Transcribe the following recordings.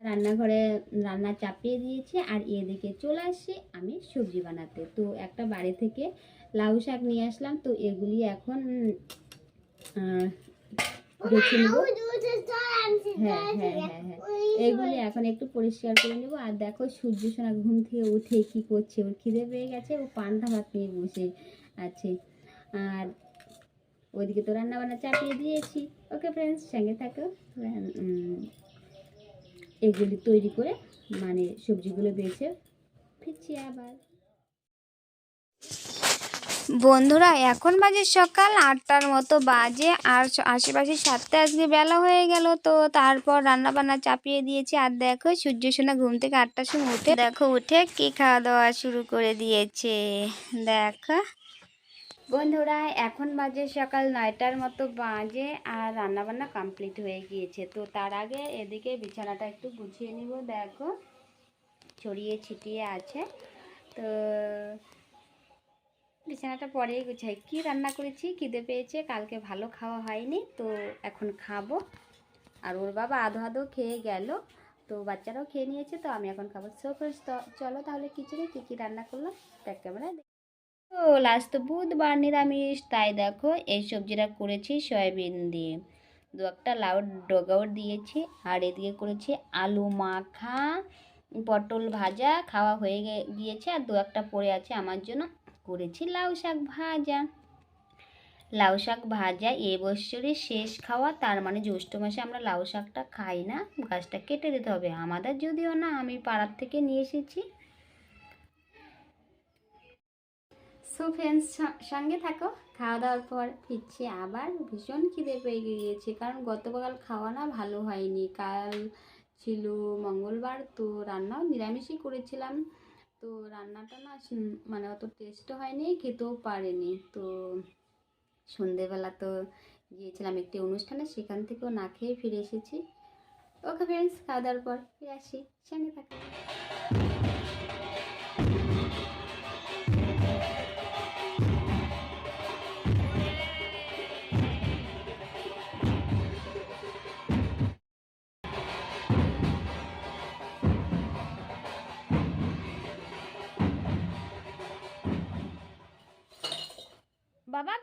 রান্নাঘরে রান্না চাপিয়ে দিয়েছি আর এদিকে চলে আসছি আমি সবজি বানাতে। তো একটা বাড়ি থেকে লাউ শাক নিয়ে আসলাম তো এগুলি এখন হ্যাঁ হ্যাঁ হ্যাঁ হ্যাঁ। এগুলি এখন একটু পরিষ্কার করে নেব। আর দেখো সূর্য সোনা ঘুম থেকে উঠে কি করছে ওর খিদে পেয়ে গেছে ও পান্তা ভাত নিয়ে বসে আছে। আর ওইদিকে তো রান্না বান্না চাপিয়ে দিয়েছি। ওকে ফ্রেন্ডস সঙ্গে থাকো। এগুলি তৈরি করে মানে সবজিগুলো বেছে ফিরছি আবার। বন্ধুরা, এখন বাজে সকাল আটটার মতো বাজে, আর আশেপাশে সাতটা, আজকে বেলা হয়ে গেল তো। তারপর রান্না বান্না চাপিয়ে দিয়েছি, আর দেখো সূর্য সোনা ঘুম থেকে আটটার সময় উঠে, দেখো উঠে কি খাওয়া দাওয়া শুরু করে দিয়েছে। দেখো বন্ধুরা, এখন বাজে সকাল নয়টার মতো বাজে আর রান্না বান্না কমপ্লিট হয়ে গিয়েছে। তো তার আগে এদিকে বিছানাটা একটু গুছিয়ে নিব, দেখো। ছড়িয়ে ছিটিয়ে আছে। তো বিছানাটা পরেই গুছাই। কি রান্না করেছি? খিদে পেয়েছে, কালকে ভালো খাওয়া হয়নি, তো এখন খাব। আর ওর বাবা আধো আধো খেয়ে গেল, তো বাচ্চারাও খেয়ে নিয়েছে, তো আমি এখন খাব। সো চলো তাহলে কিচেনে কী কী রান্না করলাম? দেখ ক্যামেরা তো লাস্ট তো বুধবার নিরামিষ। তাই দেখো, এই সবজিটা করেছি সয়াবিন দিয়ে। দু একটা লাউ ডগাও দিয়েছি, আর এদিকে করেছি আলু মাখা, পটল ভাজা, খাওয়া হয়ে গিয়েছে, আর দু একটা পড়ে আছে আমার জন্য। করেছি লাউ শাক ভাজা। লাউ শাক ভাজা এ বছরের শেষ খাওয়া, তার মানে জ্যৈষ্ঠ মাসে আমরা লাউ শাকটা খাই না। গাছটা কেটে দিতে হবে। আমাদের যদিও না, আমি পাড়ার থেকে নিয়ে এসেছি। সো ফ্রেন্ডস সঙ্গে থাকো। খাওয়া দাওয়ার পর ফিরছি আবার। ভীষণ খিদে পেয়ে গিয়েছে, কারণ গতকাল খাওয়া না ভালো হয়নি। কাল ছিল মঙ্গলবার, তো রান্নাও নিরামিষই করেছিলাম। তো রান্নাটা না মানে অত টেস্টও হয়নি, খেতেও পারেনি। তো সন্ধেবেলা তো গিয়েছিলাম একটি অনুষ্ঠানে, সেখান থেকেও না খেয়ে ফিরে এসেছি। ওকে ফ্রেন্ডস খাওয়া দাওয়ার পর ফিরে আসি। সঙ্গে থাকো।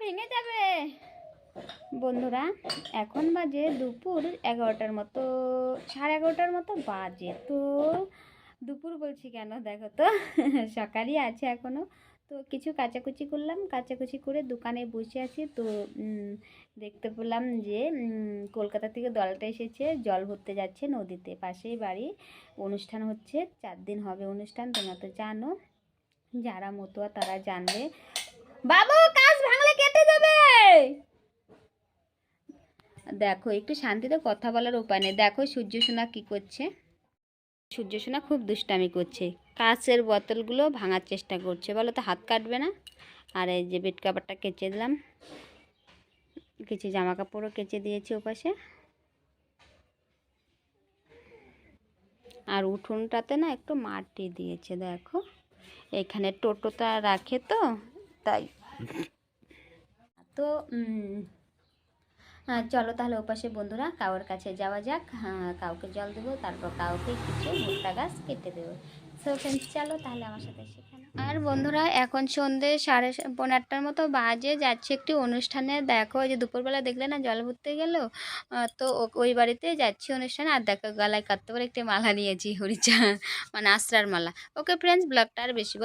ভেঙে যাবে। বন্ধুরা, এখন বাজে দুপুর এগারোটার মতো, সাড়ে এগারোটার মতো বাজে। তো দুপুর বলছি কেন দেখো তো? সকালই আছে এখনও তো কিছু কাচাকুচি করলাম, কাচাকুচি করে দোকানে বসে আছি। তো দেখতে পেলাম যে কলকাতা থেকে দলটা এসেছে, জল ভরতে যাচ্ছে নদীতে। পাশেই বাড়ি। অনুষ্ঠান হচ্ছে, চার দিন হবে অনুষ্ঠান, তোমরা তো জানো। যারা মতুয়া তারা জানবে। বাবু কেটে যাবে দেখো, একটু শান্তিতে কথা বলার উপায় নেই। দেখো, সূর্য সোনা কি করছে? সূর্য সোনা খুব দুষ্টামি করছে। কাঁচের বোতলগুলো ভাঙার চেষ্টা করছে। বলো তো, হাত কাটবে না? আর এই যে বেড কাভারটা কেচে দিলাম। কিছু জামা কাপড়ও কেচে দিয়েছি ওপাশে। আর উঠোনটাতে না একটু মাটি দিয়েছে, দেখো। এখানে টোটোটা রাখে তো, তাই। তো চলো তাহলে ওপাশে বন্ধুরা কাউর কাছে যাওয়া যাক। হ্যাঁ, কাউকে জল দেবো তারপর কাউকে কিছু ভুট্টা গাছ কেটে দেবো। সো ফ্রেন্ডস চলো তাহলে আমার সাথে সেখানে আর বন্ধুরা এখন সন্ধে সাড়ে সা- পৌনে আটটার মতো বাজে যাচ্ছে একটি অনুষ্ঠানে। দেখো যে দুপুরবেলা দেখলে না জল ভরতে গেল? তো ওই বাড়িতে যাচ্ছি অনুষ্ঠানে। আর দেখো গলায় কাটতে পারে একটি মালা নিয়েছি হরিচা মানে আশ্রার মালা। ওকে ফ্রেন্ডস ব্লগটা আর বেশি